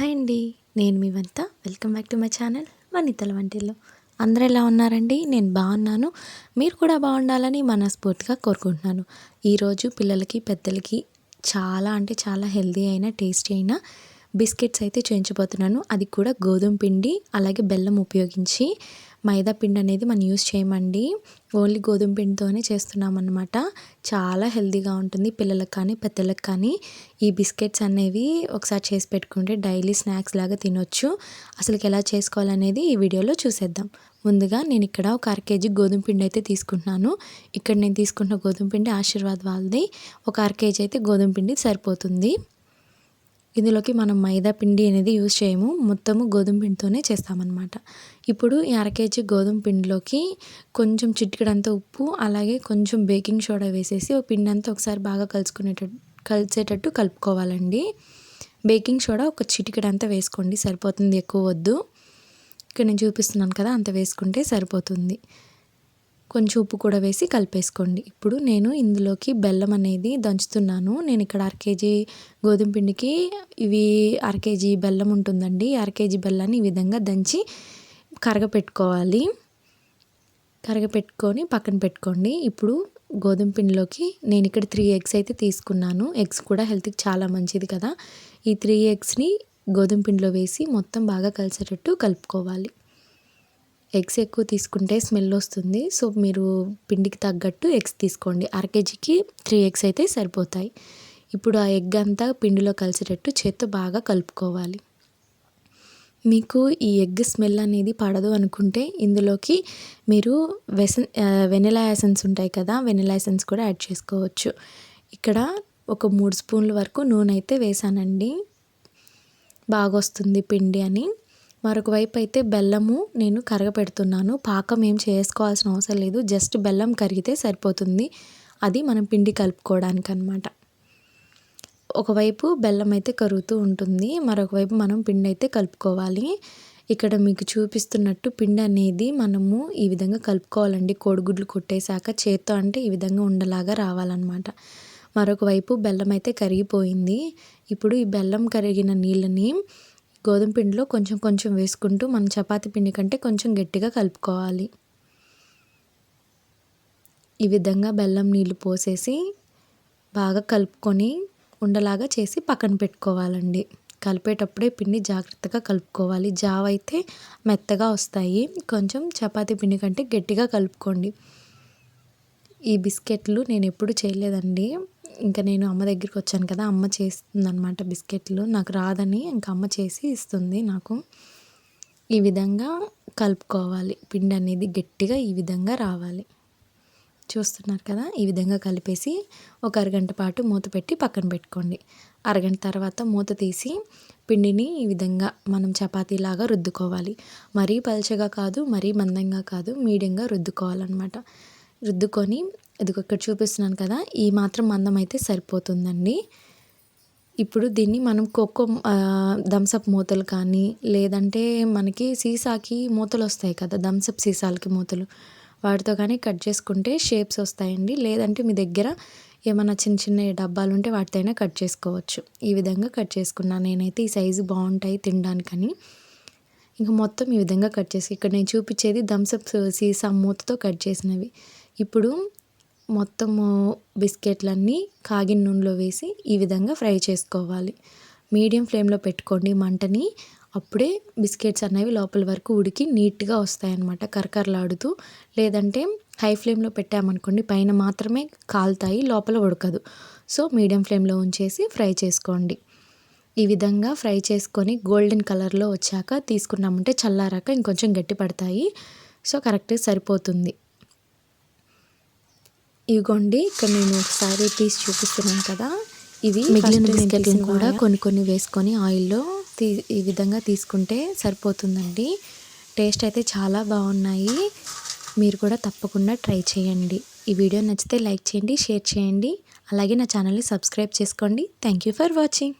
Hi అండి. నేను మీ వంత. Welcome back to my channel వనితల వంటిల్లో. అందరూ ఎలా ఉన్నారండి? నేను బాగున్నాను. మీరు కూడా బాగుండాలని మనస్ఫూర్తిగా కోరుకుంటున్నాను. ఈరోజు పిల్లలకి పెద్దలకి చాలా అంటే చాలా హెల్దీ అయిన టేస్టీ అయిన బిస్కెట్స్ అయితే చేయించబోతున్నాను. అది కూడా గోధుమ పిండి అలాగే బెల్లం ఉపయోగించి మైదా పిండి అనేది మనం యూస్ చేయమండి. ఓన్లీ గోధుమ పిండితోనే చేస్తున్నాం అనమాట చాలా హెల్తీగా ఉంటుంది పిల్లలకు కానీ పెద్దలకు కానీ. ఈ బిస్కెట్స్ అనేవి ఒకసారి చేసి పెట్టుకుంటే డైలీ స్నాక్స్ లాగా తినొచ్చు. అసలుకి ఎలా చేసుకోవాలనేది ఈ వీడియోలో చూసేద్దాం. ముందుగా నేను ఇక్కడ ఒక అర కేజీ గోధుమ పిండి అయితే తీసుకుంటున్నాను. ఇక్కడ నేను తీసుకుంటున్న గోధుమ పిండి ఆశీర్వాద్ వాళ్ళది. ఒక అర కేజీ అయితే గోధుమ పిండి సరిపోతుంది. ఇందులోకి మనం మైదా పిండి అనేది యూజ్ చేయము. మొత్తము గోధుమ పిండితోనే చేస్తామన్నమాట. ఇప్పుడు ఈ అర కేజీ గోధుమ పిండిలోకి కొంచెం చిటికడంత ఉప్పు అలాగే కొంచెం బేకింగ్ సోడా వేసేసి ఓ పిండి అంతా ఒకసారి బాగా కలుసుకునేటట్టు కలిసేటట్టు కలుపుకోవాలండి. బేకింగ్ సోడా ఒక చిటికడంతా వేసుకోండి. సరిపోతుంది. ఎక్కువ వద్దు. ఇక్కడ నేను చూపిస్తున్నాను కదా అంత వేసుకుంటే సరిపోతుంది. కొంచెం ఉప్పు కూడా వేసి కలిపేసుకోండి. ఇప్పుడు నేను ఇందులోకి బెల్లం అనేది దంచుతున్నాను. నేను ఇక్కడ అర కేజీ గోధుమ పిండికి ఇవి అర కేజీ బెల్లం ఉంటుందండి. అర కేజీ బెల్లాన్ని ఈ విధంగా దంచి కరగపెట్టుకోవాలి. కరగపెట్టుకొని పక్కన పెట్టుకోండి. ఇప్పుడు గోధుమ పిండిలోకి నేను ఇక్కడ త్రీ ఎగ్స్ అయితే తీసుకున్నాను. ఎగ్స్ కూడా హెల్త్కి చాలా మంచిది కదా. ఈ త్రీ ఎగ్స్ని గోధుమ పిండిలో వేసి మొత్తం బాగా కలిసేటట్టు కలుపుకోవాలి. ఎగ్స్ ఎక్కువ తీసుకుంటే స్మెల్ వస్తుంది. సో మీరు పిండికి తగ్గట్టు ఎగ్స్ తీసుకోండి. అర కేజీకి త్రీ ఎగ్స్ అయితే సరిపోతాయి. ఇప్పుడు ఆ ఎగ్ అంతా పిండిలో కలిసేటట్టు చేత్తో బాగా కలుపుకోవాలి. మీకు ఈ ఎగ్ స్మెల్ అనేది పడదు అనుకుంటే ఇందులోకి మీరు వెసన్ వెనిలా ఎసెన్స్ ఉంటాయి కదా వెనిలా ఎసెన్స్ కూడా యాడ్ చేసుకోవచ్చు. ఇక్కడ ఒక మూడు స్పూన్ల వరకు నూనె అయితే వేసానండి. బాగా వస్తుంది పిండి అని. మరొక వైపు అయితే బెల్లము నేను కరగపెడుతున్నాను. పాకం ఏం చేసుకోవాల్సిన అవసరం లేదు. జస్ట్ బెల్లం కరిగితే సరిపోతుంది. అది మనం పిండి కలుపుకోవడానికి అనమాట ఒకవైపు బెల్లం అయితే కరుగుతూ ఉంటుంది. మరొక వైపు మనం పిండి అయితే కలుపుకోవాలి. ఇక్కడ మీకు చూపిస్తున్నట్టు పిండి అనేది మనము ఈ విధంగా కలుపుకోవాలండి. కోడిగుడ్లు కొట్టేశాక చేత్తో అంటే ఈ విధంగా ఉండలాగా రావాలన్నమాట. మరొక వైపు బెల్లం అయితే కరిగిపోయింది. ఇప్పుడు ఈ బెల్లం కరిగిన నీళ్ళని గోధుమ పిండిలో కొంచెం కొంచెం వేసుకుంటూ మనం చపాతి పిండి కంటే కొంచెం గట్టిగా కలుపుకోవాలి. ఈ విధంగా బెల్లం నీళ్ళు పోసేసి బాగా కలుపుకొని ఉండలాగా చేసి పక్కన పెట్టుకోవాలండి. కలిపేటప్పుడే పిండి జాగ్రత్తగా కలుపుకోవాలి. జావ అయితే మెత్తగా వస్తాయి. కొంచెం చపాతీ పిండి కంటే గట్టిగా కలుపుకోండి. ఈ బిస్కెట్లు నేను ఎప్పుడు చేయలేదండి. ఇంకా నేను అమ్మ దగ్గరికి వచ్చాను కదా అమ్మ చేస్తుంది అనమాట బిస్కెట్లు. నాకు రాదని ఇంకా అమ్మ చేసి ఇస్తుంది నాకు. ఈ విధంగా కలుపుకోవాలి. పిండి అనేది గట్టిగా ఈ విధంగా రావాలి. చూస్తున్నారు కదా ఈ విధంగా కలిపేసి ఒక అరగంట పాటు మూత పెట్టి పక్కన పెట్టుకోండి. అరగంట తర్వాత మూత తీసి పిండిని ఈ విధంగా మనం చపాతీలాగా రుద్దుకోవాలి. మరీ పలచగా కాదు మరీ మందంగా కాదు మీడియంగా రుద్దుకోవాలన్నమాట. రుద్దుకొని ఇది ఇక్కడ చూపిస్తున్నాను కదా ఈ మాత్రం మందం అయితే సరిపోతుందండి. ఇప్పుడు దీన్ని మనం కోకో థమ్సప్ మూతలు కానీ లేదంటే మనకి సీసాకి మూతలు వస్తాయి కదా థమ్సప్ సీసాలకి మూతలు వాటితో కానీ కట్ చేసుకుంటే షేప్స్ వస్తాయండి. లేదంటే మీ దగ్గర ఏమైనా చిన్న చిన్న డబ్బాలు ఉంటే వాటితోనే కట్ చేసుకోవచ్చు. ఈ విధంగా కట్ చేసుకున్నాను. నేనైతే ఈ సైజు బాగుంటాయి తినడానికని. ఇంకా మొత్తం ఈ విధంగా కట్ చేసి ఇక్కడ నేను చూపించేది థమ్సప్ సీసా మూతతో కట్ చేసినవి. ఇప్పుడు మొత్తము బిస్కెట్లన్నీ కాగిన నూనెలో వేసి ఈ విధంగా ఫ్రై చేసుకోవాలి. మీడియం ఫ్లేమ్లో పెట్టుకోండి మంటని. అప్పుడే బిస్కెట్స్ అనేవి లోపల వరకు ఉడికి నీట్గా వస్తాయన్నమాట కరకరలాడుతూ. లేదంటే హై ఫ్లేమ్లో పెట్టామనుకోండి పైన మాత్రమే కాలుతాయి లోపల ఉడకదు. సో మీడియం ఫ్లేమ్లో ఉంచేసి ఫ్రై చేసుకోండి. ఈ విధంగా ఫ్రై చేసుకొని గోల్డెన్ కలర్లో వచ్చాక తీసుకున్నామంటే చల్లారాక ఇంకొంచెం గట్టి పడతాయి. సో కరెక్ట్గా సరిపోతుంది. ఇవిగోండి ఇక్కడ నేను ఒకసారి తీసి చూపిస్తున్నాను కదా. ఇవి మిగిలిన బిస్కెట్స్ని కూడా కొన్ని కొన్ని వేసుకొని ఆయిల్లో తీ ఈ విధంగా తీసుకుంటే సరిపోతుందండి. టేస్ట్ అయితే చాలా బాగున్నాయి. మీరు కూడా తప్పకుండా ట్రై చేయండి. ఈ వీడియో నచ్చితే లైక్ చేయండి షేర్ చేయండి. అలాగే నా ఛానల్ని సబ్స్క్రైబ్ చేసుకోండి. Thank you for watching.